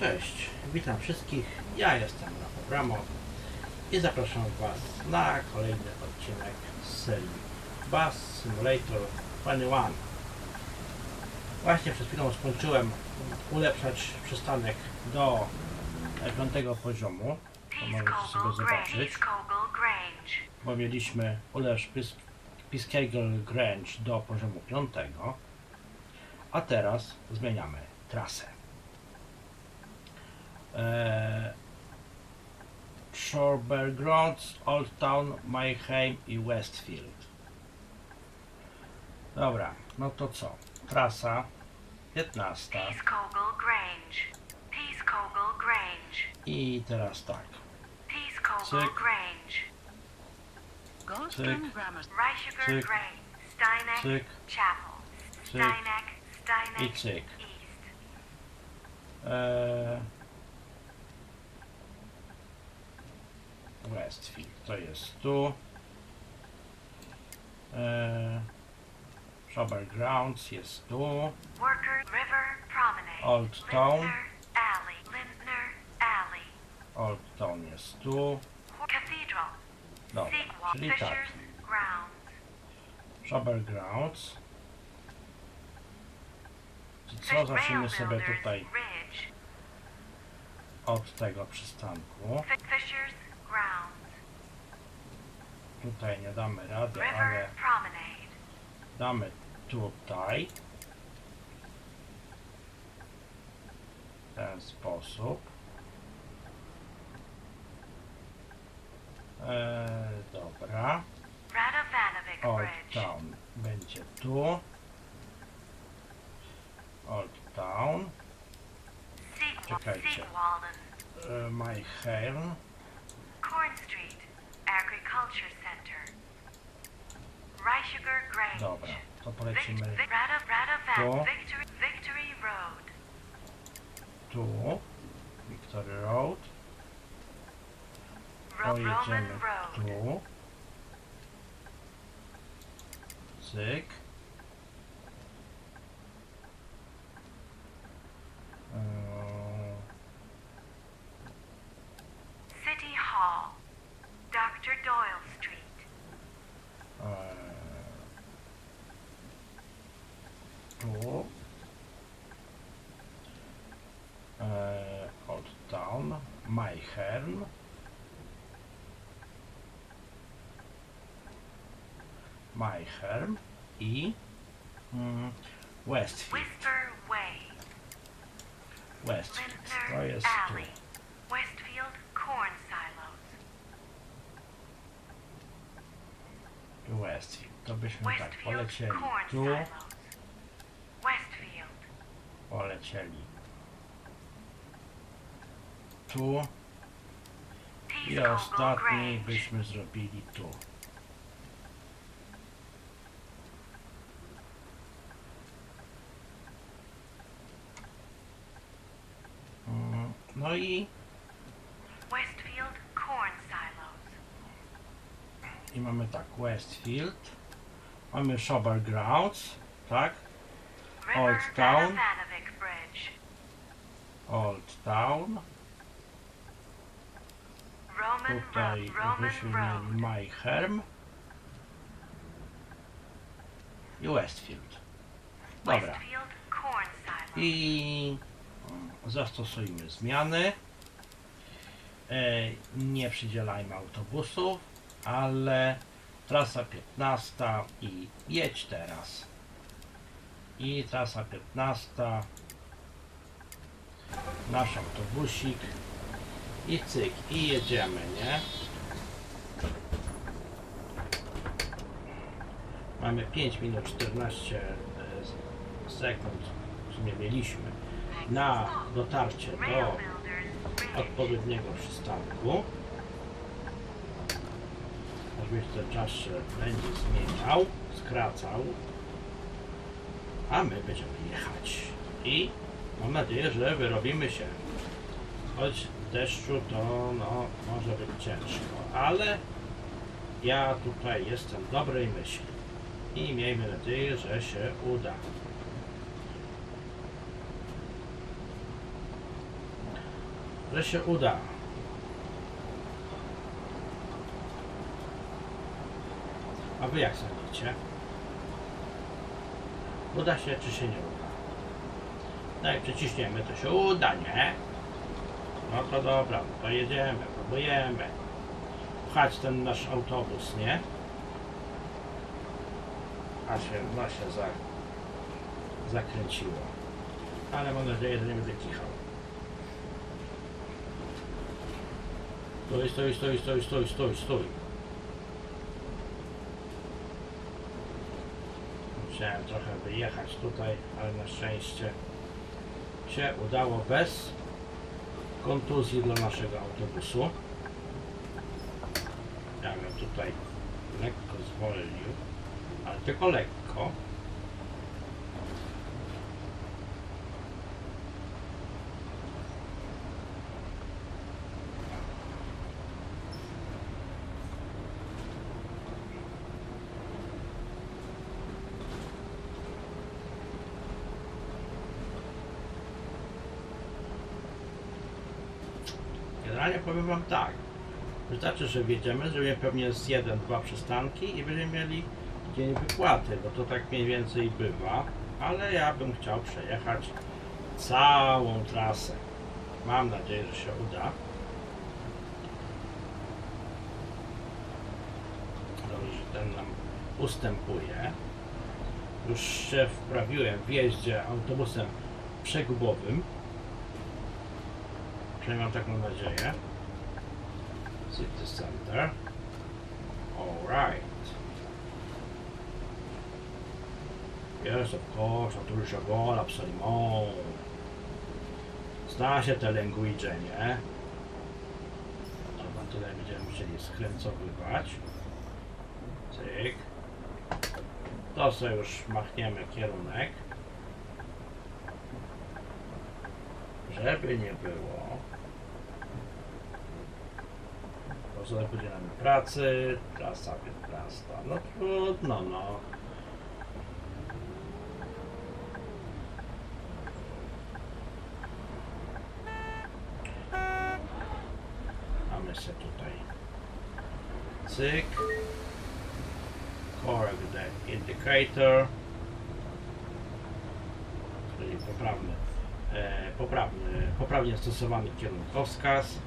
Cześć, witam wszystkich. Ja jestem Rafał Bramo i zapraszam Was na kolejny odcinek z serii Bus Simulator 21. Właśnie przed chwilą skończyłem ulepszać przystanek do piątego poziomu. To możecie sobie zobaczyć, bo mieliśmy ulepsz Pis Piscagle Grange do poziomu piątego, a teraz zmieniamy trasę. Eee, Shorebergrounds, Old Town, Mayheim i Westfield. Dobra, no to co? Trasa 15 Peace Kogel Grange. Peace Kogel Grange. i teraz tak. Peace Kogel Cyk. Grange. Cyk, Reichiger Cyk. Grange. Chapel. I Steineck cyk. East. Eee, Westfield to jest tu. Eee, Grounds jest tu. Worker River Promenade. Old Town. Lindner Alley. Lindner Alley. Old Town jest tu. Cathedral. Dobra, Seawall. czyli tak. Fisher's Grounds. Fish- co zaczniemy Rail sobie tutaj od tego przystanku. Fi- Fisher's. Tutaj nie damy rady, ale damy tutaj. W ten sposób. Eee, dobra. Old. Town będzie tu. Old Town. Czekajcie. E, Mayhem. Corn Street. Agriculture Center. Reichiger Grange. Dobra, to polecimy Tu. Victory, Victory Road. tu. Victory Road. Pojedziemy Road. tu. Cyk. Eee, City Hall. Dr. Doyle Street. eee, tu. Eee, Town. Mayhem. Mayhem i mm, Westfield. Way. Westfield. To jest tu. Westfield Corn Silos. Westfield. To byśmy tak polecieli tu. Westfield. polecieli tu i ostatni byśmy zrobili tu. No i, Westfield Corn Silos. i mamy tak, Westfield, mamy Shobar Grounds, tak, Old Town. Old Town, tutaj mieli Mayhem i Westfield. Dobra. I zastosujmy zmiany. E, Nie przydzielajmy autobusów, ale trasa 15 i jedź teraz. I trasa 15, nasz autobusik i cyk, i jedziemy, nie? Mamy 5 minut 14 e, sekund, w sumie mieliśmy, na dotarcie do odpowiedniego przystanku. Oczywiście ten czas się będzie zmieniał, skracał, a my będziemy jechać. I mam nadzieję, że wyrobimy się. Choć deszczu to no, może być ciężko, ale ja tutaj jestem dobrej myśli i miejmy nadzieję, że się uda. że się uda. A wy jak sądzicie? Uda się czy się nie uda? No jak przyciśniemy to się uda, nie? No to dobra, no to jedziemy, próbujemy. Pchać ten nasz autobus, nie? A się, no się za, zakręciło. Ale mam nadzieję, że nie będę kichał. Stój, stój, stój, stój, stój, stój, stój. Musiałem trochę wyjechać tutaj, ale na szczęście się udało bez kontuzji dla naszego autobusu. Ja bym tutaj lekko zwolnił, ale tylko lekko. Powiem Wam tak. Wystarczy, że wjedziemy, zrobimy pewnie z jeden, dwa przystanki i będziemy mieli dzień wypłaty, bo to tak mniej więcej bywa. Ale ja bym chciał przejechać całą trasę. Mam nadzieję, że się uda. Dobrze, że ten nam ustępuje. Już się wprawiłem w jeździe autobusem przegubowym. Przynajmniej mam taką nadzieję. City Center. Alright. Yes, of course, otóż Jagol, absolument. Zna się te language, nie? Dobra, tyle będziemy musieli skręcowywać. Cyk. To sobie już machniemy kierunek. Żeby nie było. Pozwolę godzinami pracy, trasa 15. No trudno, no. Mamy się tutaj. Cyk. Correct the indicator. Czyli poprawny, e, poprawny, poprawnie stosowany kierunkowskaz.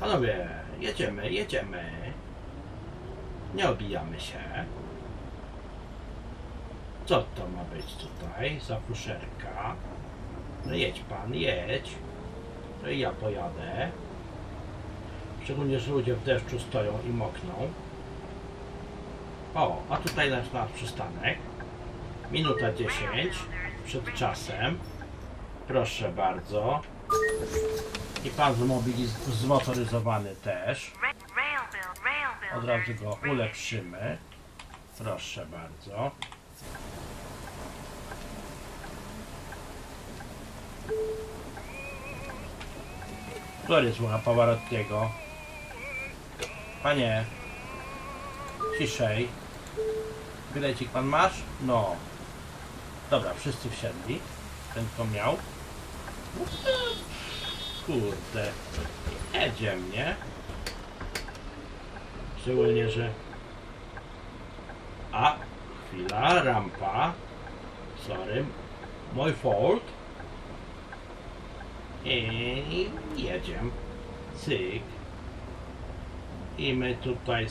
Panowie, jedziemy, jedziemy. Nie obijamy się. Co to ma być tutaj za fuszerka? No jedź pan, jedź. To i ja pojadę. Szczególnie, że ludzie w deszczu stoją i mokną. O, a tutaj nasz, nasz przystanek. Minuta 10 przed czasem. Proszę bardzo. I pan zmotoryzowany też. Od razu go ulepszymy. Proszę bardzo. Który słucha Pawarottiego? Panie, ciszej. Bilecik pan masz? No. Dobra, wszyscy wsiedli. Ten to miał. Kurde. Jedzie mnie. Szczególnie, że... A, chwila, rampa. Sorry. Mój fault. I jedziemy. Cyk. I my tutaj...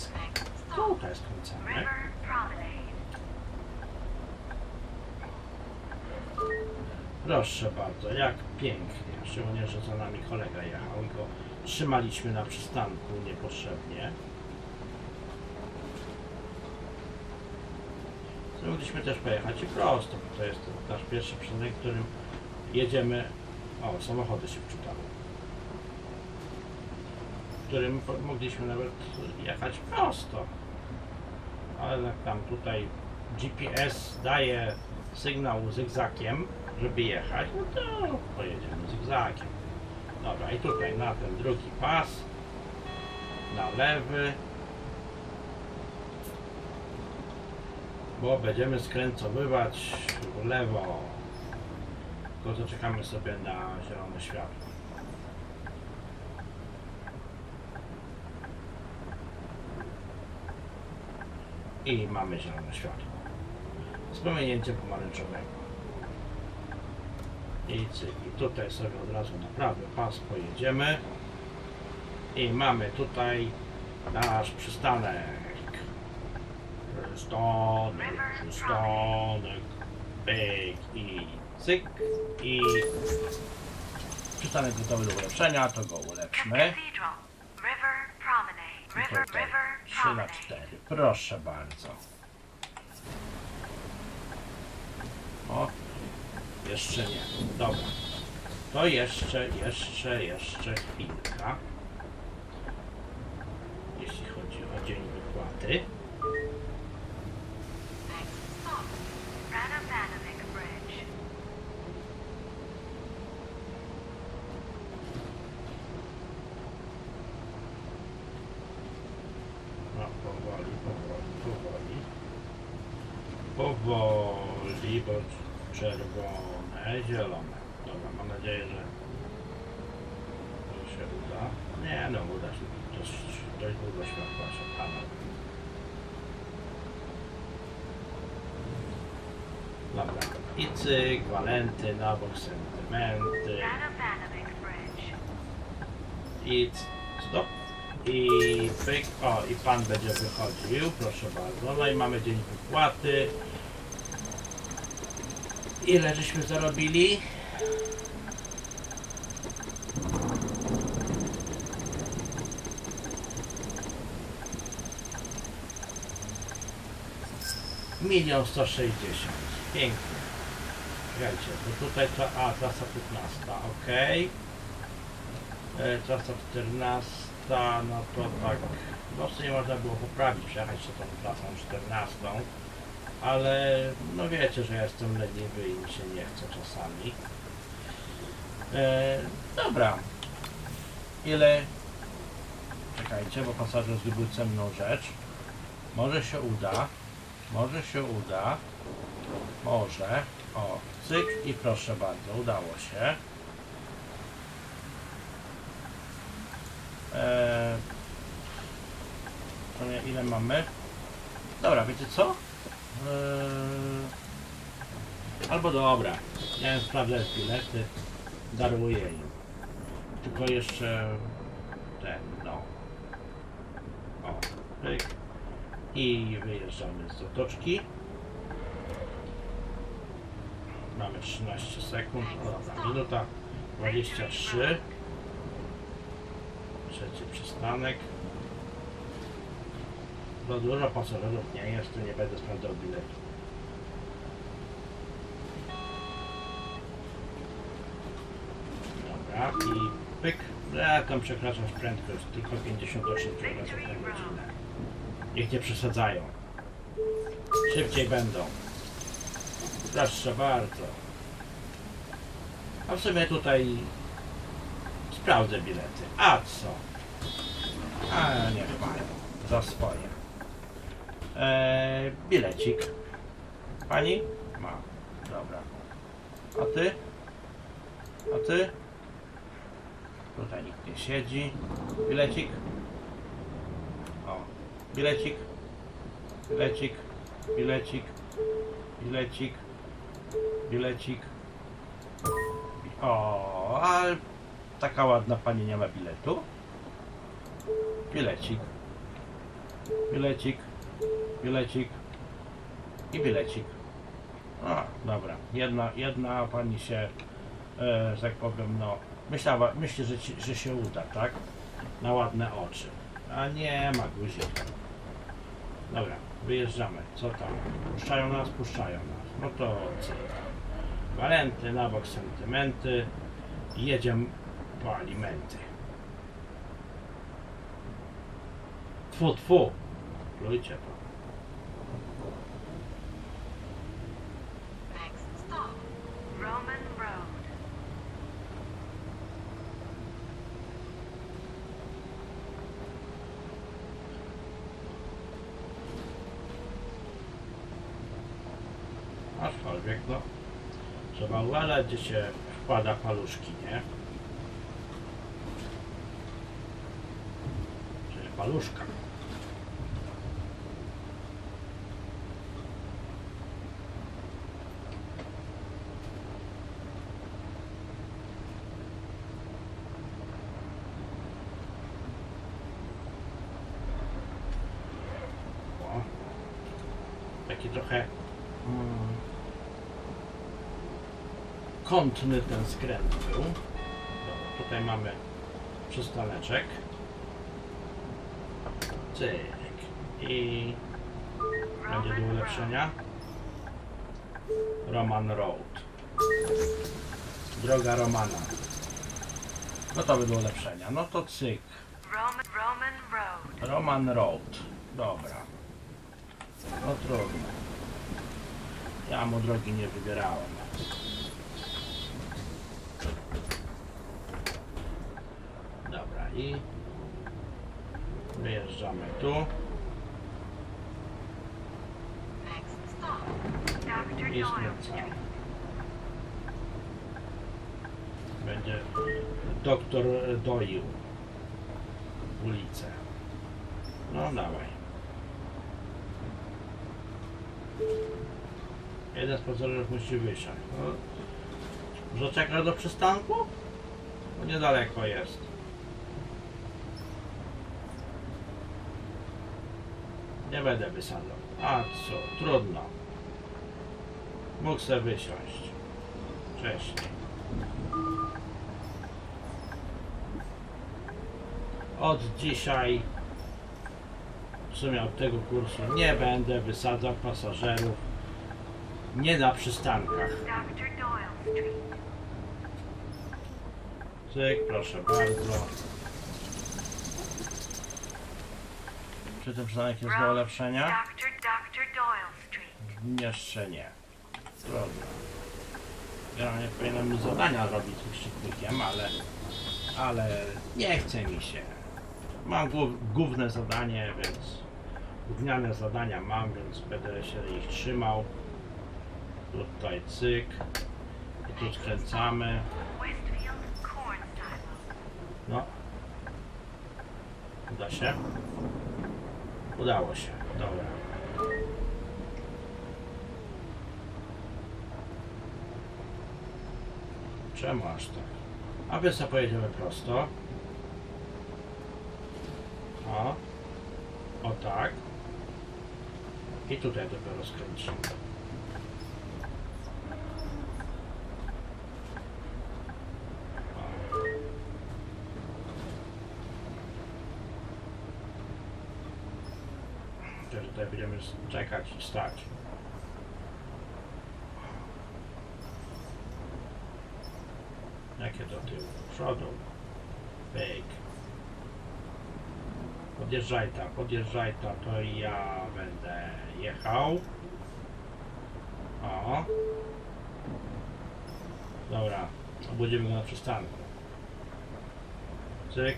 Tutaj skręcamy. River Promenade. Proszę bardzo, jak pięknie. Szczególnie, że za nami kolega jechał i go trzymaliśmy na przystanku niepotrzebnie. Mogliśmy też pojechać i prosto, bo to jest nasz pierwszy przystanek, którym jedziemy. O, samochody się wczytały. Którym mogliśmy nawet jechać prosto. Ale jak tam tutaj GPS daje sygnał zygzakiem, żeby jechać, no to pojedziemy zigzagiem. Dobra, i tutaj na ten drugi pas, na lewy, bo będziemy skręcowywać w lewo. Tylko zaczekamy sobie na zielone światło. I mamy zielone światło. Z pominięciem pomarańczowego. I. I tutaj sobie od razu na prawy pas pojedziemy. I mamy tutaj nasz przystanek. Przystanek, przystanek. Pyk i cyk. I przystanek gotowy do ulepszenia, to go ulepszmy. tutaj river 3 na promenade. 4. Proszę bardzo. O, jeszcze nie. Dobra. To jeszcze, jeszcze, jeszcze chwilka. Jeśli chodzi o dzień wypłaty. No, powoli, powoli, powoli. Bo czerwone, zielone. Dobra, mam nadzieję, że to się uda. Nie no, uda się. Dość, dość długo się pana. Dobra. I cyk, walenty, na bok sentymenty. I stop. I pyk. O, i pan będzie wychodził, proszę bardzo. No i mamy dzień wypłaty. Ile żeśmy zarobili? Milion sto sześćdziesiąt. Pięknie. Słuchajcie, to tutaj to, a trasa 15, ok. E, Trasa 14, no to tak, no w sumie można było poprawić, przejechać się tą trasą 14, ale no wiecie, że ja jestem leniwy i mi się nie chce czasami. E, dobra. Ile? Czekajcie, bo pasażer zgubił cenną rzecz. Może się uda. Może się uda. Może. O, cyk i proszę bardzo, udało się. Eee, to nie, ile mamy? Dobra, wiecie co? Eee, albo dobra, wiem sprawdzać bilety, daruję im. Tylko jeszcze ten, no. O, pyk. I wyjeżdżamy z otoczki. Mamy 13 sekund, dobra, minuta 23. Trzeci przystanek. Za dużo pasażerów nie jest, tu nie będę sprawdzał biletu. Dobra, i pyk. Ja tam przekraczasz prędkość tylko 58 km na godzinę. Niech nie przesadzają. Szybciej będą. Proszę bardzo. A w sumie tutaj sprawdzę bilety. A co? A niech mają. Za swoje. Eee, bilecik. Pani? Ma. Dobra. A ty? A ty? Tutaj nikt nie siedzi. Bilecik. O. Bilecik. Bilecik. Bilecik. Bilecik. Bilecik. O, a taka ładna pani nie ma biletu. Bilecik. Bilecik. Bilecik. I bilecik. A, dobra. Jedna, jedna pani się, e, że tak powiem, no, myślała, myśli, że, ci, że się uda, tak? Na ładne oczy. A nie ma guzik. Dobra, wyjeżdżamy. Co tam? Puszczają nas? Puszczają nas. No to cyk. Walenty, na bok sentymenty. Jedziemy po alimenty. Tfu, tfu. Plujcie to. Next stop. Roman cokolwiek, no. Trzeba uważać, gdzie się wkłada paluszki, nie? Czyli paluszka. O. Taki trochę mm, kątny ten skręt był. Dobra, tutaj mamy przystaneczek. Cyk. I będzie do ulepszenia. Roman Road. Droga Romana. Gotowy do ulepszenia. No to cyk. Roman Roman Road. Roman Road. Dobra. No trudno. Ja mu drogi nie wybierałem. Dobra i wyjeżdżamy tu. I skręcamy. Będzie doktor Doyle. Ulicę. No dawaj. Jeden z pasażerów musi wysiąść. No, że czeka do przystanku? No niedaleko jest. Nie będę wysadzał. A co, trudno. Mógł sobie wysiąść. Wcześniej. Od dzisiaj w sumie od tego kursu nie będę wysadzał pasażerów nie na przystankach. Cyk, proszę bardzo. Czy ten przystanek jest do ulepszenia? Dr. Dr. Doyle Street. Jeszcze nie. Trudno. Ja nie powinienem zadania robić z wykrzyknikiem, ale... Ale nie chce mi się. Mam głów, główne zadanie, więc... Gówniane zadania mam, więc będę się ich trzymał. Tutaj cyk. I tu skręcamy. No. Uda się? Udało się. Dobra. Czemu aż tak? A więc pojedziemy prosto. O. O tak. I tutaj dopiero skręcimy. O. To tutaj będziemy czekać i stać. Jakie do tyłu? Przodu. Pyk. Podjeżdżaj ta, podjeżdżaj ta, to ja będę jechał. O. Dobra, obudzimy go na przystanku. Cyk.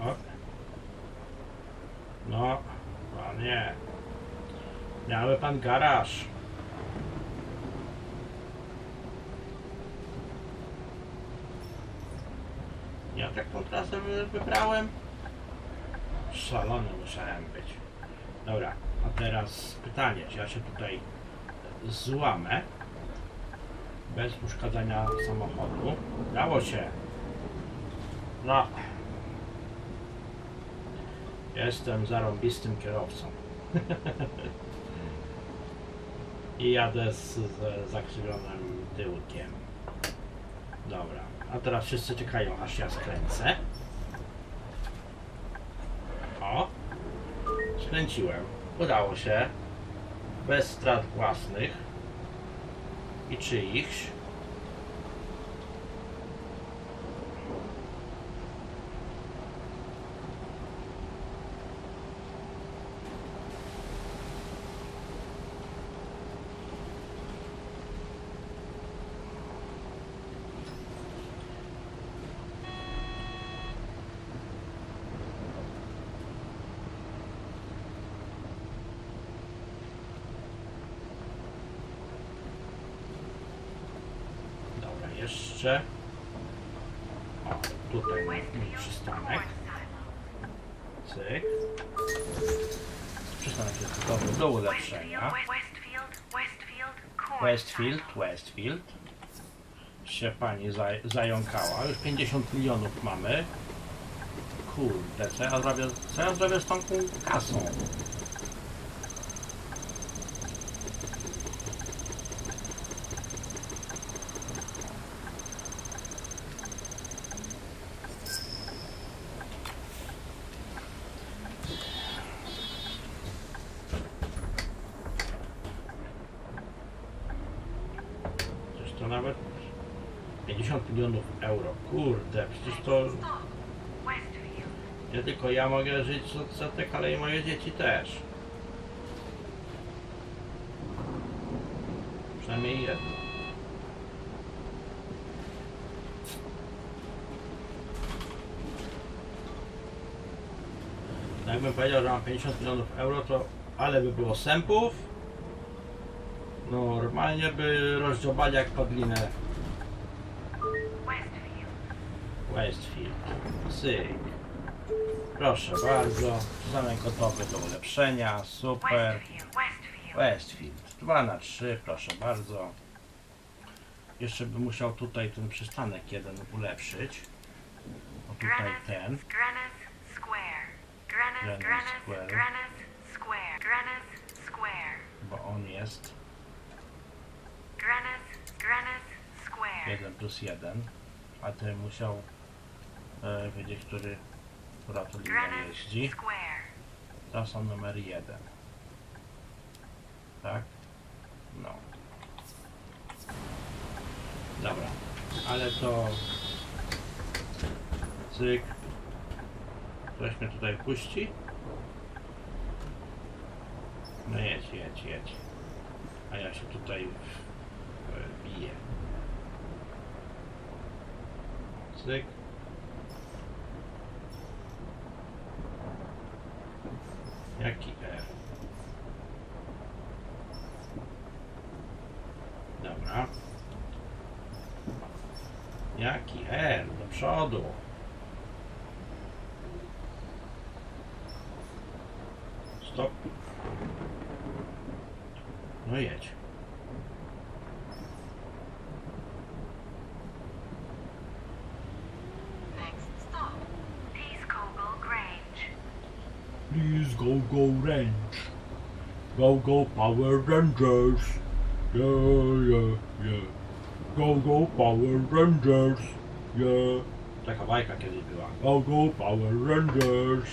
O. No, panie. Miały pan garaż. Ja taką trasę wy- wybrałem. Szalony musiałem być. Dobra, a teraz pytanie, czy ja się tutaj złamę bez uszkadzania samochodu? Dało się. No. Jestem zarąbistym kierowcą. I jadę z, z zakrzywionym tyłkiem. Dobra, a teraz wszyscy czekają aż ja skręcę. O! Skręciłem. Udało się. Bez strat własnych i czyichś. Jeszcze. Tutaj mamy przystanek. Cyk. Przystanek jest gotowy do ulepszenia. Westfield, Westfield. Się pani zaj zająkała. Już 50 milionów mamy. Kurde, co ja zrobię, co ja zrobię z tą kasą? Przecież to nawet 50 milionów euro. Kurde, przecież to nie tylko ja mogę żyć z odsetek, ale i moje dzieci też. Przynajmniej jedno. No Jakbym powiedział, że mam 50 milionów euro, to ale by było sępów. Normalnie by rozdziobali jak Westfield. Westfield. Syk. Proszę bardzo. Zamek gotowy do ulepszenia. Super. Westfield. Westfield. Westfield. 2 na 3, proszę bardzo. Jeszcze bym musiał tutaj ten przystanek jeden ulepszyć. O tutaj ten. Granite Square. Bo on jest Granite, Granite Square. 1 plus 1. A ten musiał e, wiedzieć, który, która to linia jeździ. To są numer 1. Tak? No. Dobra. Ale to... Cyk. Ktoś mnie tutaj puści? No jedź, jedź, jedź. A ja się tutaj biję. Cyk. Jaki R? Dobra. Jaki R? Do przodu. Go Power Rangers. Yeah, yeah, yeah. Go go Power Rangers. Yeah. Taka bajka kiedyś była. Go go Power Rangers.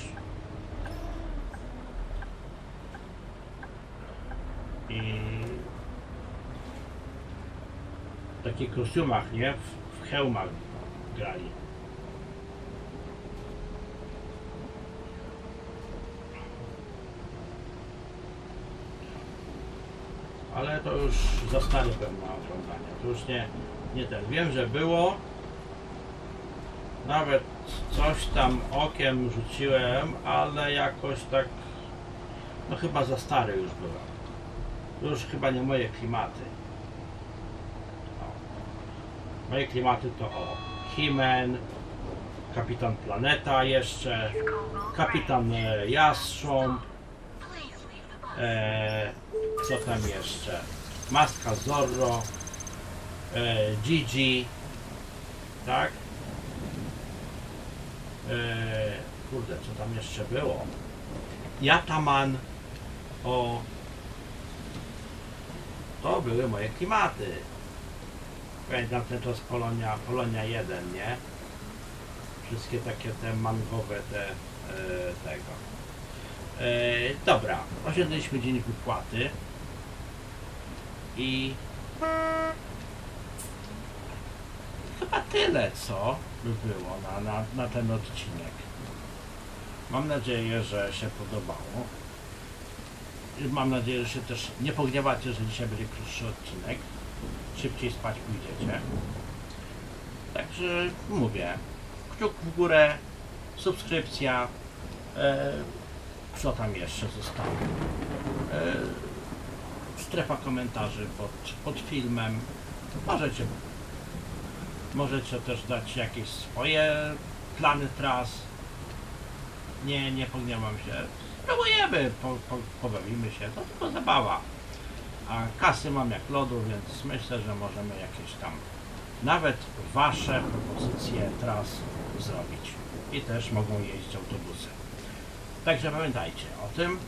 Eh, I w takich kostiumach, nie? W, w hełmach grali. Ale to już za stary byłem na oglądanie. To już nie, nie ten. Wiem, że było. Nawet coś tam okiem rzuciłem, ale jakoś tak. No chyba za stary już byłem. To już chyba nie moje klimaty. O. Moje klimaty to o He-Man, Kapitan Planeta jeszcze, Kapitan e, Jastrząb. E, co tam jeszcze? Maska Zorro, e, Gigi, tak? E, kurde, co tam jeszcze było? Jataman, o. To były moje klimaty. Pamiętam ten czas Polonia, Polonia 1, nie? Wszystkie takie te mangowe te e, tego. E, dobra, osiągnęliśmy dzień wypłaty i chyba tyle, co by było na, na, na ten odcinek. Mam nadzieję, że się podobało. I Mam nadzieję, że się też nie pogniewacie, że dzisiaj będzie krótszy odcinek. Szybciej spać pójdziecie. Także mówię, kciuk w górę, subskrypcja. E, co tam jeszcze zostało? E, strefa komentarzy pod, pod filmem. Możecie Możecie też dać jakieś swoje plany tras. Nie, nie pogniewam się. Spróbujemy, po, po, pobawimy się, to tylko zabawa. A kasy mam jak lodu, więc myślę, że możemy jakieś tam nawet wasze propozycje tras zrobić. I też mogą jeździć autobusy. Także pamiętajcie o tym.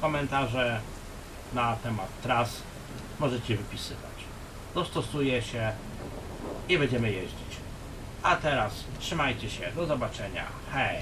Komentarze na temat tras możecie wypisywać. Dostosuję się i będziemy jeździć. A teraz trzymajcie się. Do zobaczenia. Hej!